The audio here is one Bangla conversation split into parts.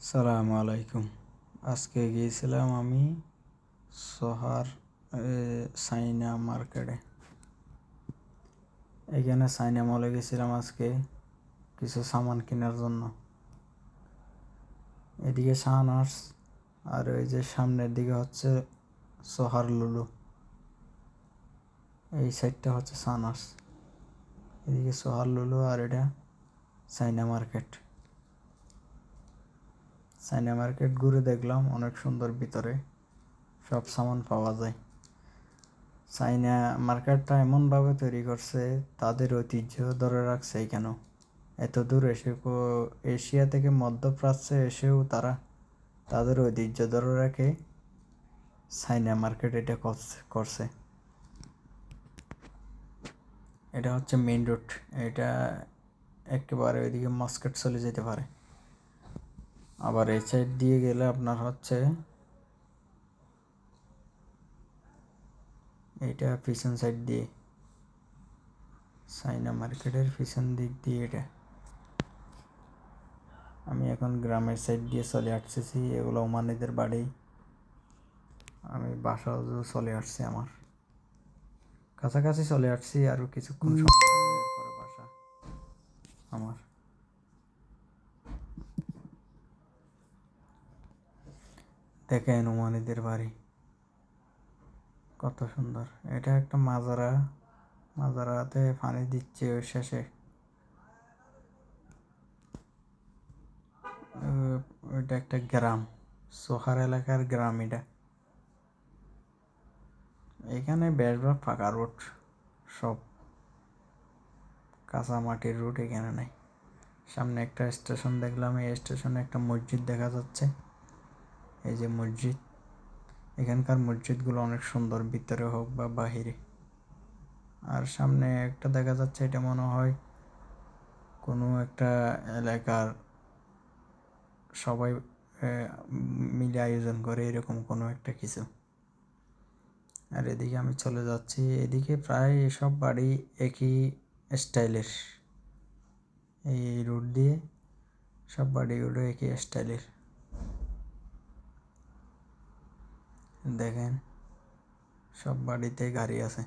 সালামু আলাইকুম। আজকে গিয়েছিলাম আমি সোহার সাইনা মার্কেটে। এখানে সাইনা মলে গেছিলাম আজকে কিছু সামান কেনার জন্য। এদিকে শাহনার্স আর ওই যে সামনের দিকে হচ্ছে সোহার লুলু। এই সাইডটা হচ্ছে সানার্স এদিকে সোহার লুলু আর এটা সাইনা মার্কেট। সাইনা মার্কেট ঘুরে দেখলাম, অনেক সুন্দর ভিতরে সব সামান পাওয়া যায়। চাইনা মার্কেটটা এমনভাবে তৈরি করছে, তাদের ঐতিহ্য ধরে রাখছে কেন এত দূর এসে এশিয়া থেকে মধ্যপ্রাচ্যে এসেও তারা তাদের ঐতিহ্য ধরে রাখে। চাইনা মার্কেট এটা করছে এটা হচ্ছে মেইন রোড, এটা একেবারে ওইদিকে মাস্কেট চলে যেতে পারে। আবার এই সাইড দিয়ে গেলে আপনার হচ্ছে এটা পিছন সাইড দিয়ে, সাইনা মার্কেটের পিছন দিক দিয়ে এটা। আমি এখন গ্রামের সাইড দিয়ে চলে আসতেছি, এগুলো ওমানিদের বাড়ি। আমি বাসা চলে আসছি আমার। কাছাকাছি চলে আসছি আরও কিছুক্ষণ সময় পরে বাসা আমার দেখেন ওমানিদের বাড়ি। কত সুন্দর। এটা একটা মাজারা। মাজারাতে পানি দিচ্ছে ওই শেষে। ওইটা একটা গ্রাম। সোহার এলাকার গ্রাম এটা। এখানে বেশভাগ ফাঁকা রোড। সব কাঁচা মাটির রোড এখানে নাই। সামনে একটা স্টেশন দেখলাম। এই স্টেশনে একটা মসজিদ দেখা যাচ্ছে। এই যে মসজিদ, এখানকার মসজিদগুলো অনেক সুন্দর, ভিতরে হোক বা বাহিরে। আর সামনে একটা দেখা যাচ্ছে, এটা মনে হয় কোনো একটা এলাকার সবাই মিলে আয়োজন করে এরকম কোনো একটা কিছু। আর এদিকে আমি চলে যাচ্ছি, এদিকে প্রায় এসব বাড়ি একই স্টাইলের। এই রুট দিয়ে সব বাড়িগুলো একই স্টাইলের। দেখেন, সব বাড়িতে গাড়ি আছে।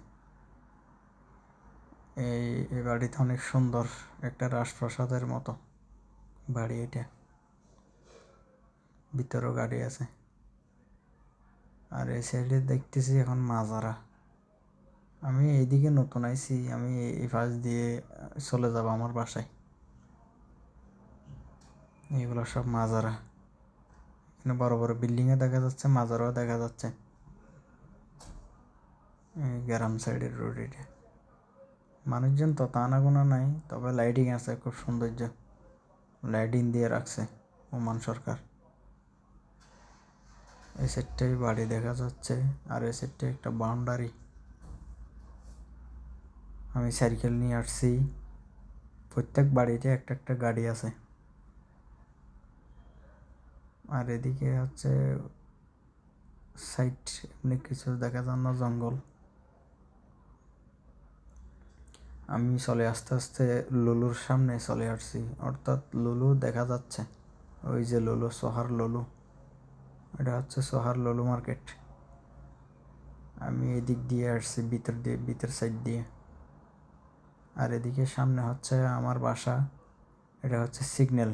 এই বাড়িতে অনেক সুন্দর, একটা রাজপ্রাসাদের মতো বাড়ি এটা। ভিতরেও গাড়ি আছে। আর এই সাইডে দেখতেছি এখন মাজারা। আমি এইদিকে নতুন আইছি, আমি এই পাশ দিয়ে চলে যাব আমার বাসায়। এগুলো সব মাজারা। এখানে বড় বড় বিল্ডিংয়ে দেখা যাচ্ছে, মাজারও দেখা যাচ্ছে। গ্রাম সাইডের রোড এটা। মানুষজন তো তানাগোনা নাই, তবে লাইটিং আছে, খুব সৌন্দর্য। লাইটিং দিয়ে রাখছে ওমান সরকার। এই সেটটাই বাড়ি দেখা যাচ্ছে, আর এই সেটটা একটা বাউন্ডারি আমি সাইকেল নিয়ে আসছি। প্রত্যেক বাড়িতে একটা একটা গাড়ি আছে। আর এদিকে হচ্ছে সাইড এমনি কিছু দেখা যান না, জঙ্গল। আমি চলে আস্তে আস্তে লুলুর সামনে চলে আসছি। অর্থাৎ লুলু দেখা যাচ্ছে। ওই যে লুলু, সোহার লুলু। এটা হচ্ছে সোহার লুলু মার্কেট। আমি এদিক দিয়ে আসছি, ভিতর দিয়ে, ভিতর সাইড দিয়ে। আর এদিকে সামনে হচ্ছে আমার বাসা। এটা হচ্ছে সিগন্যাল।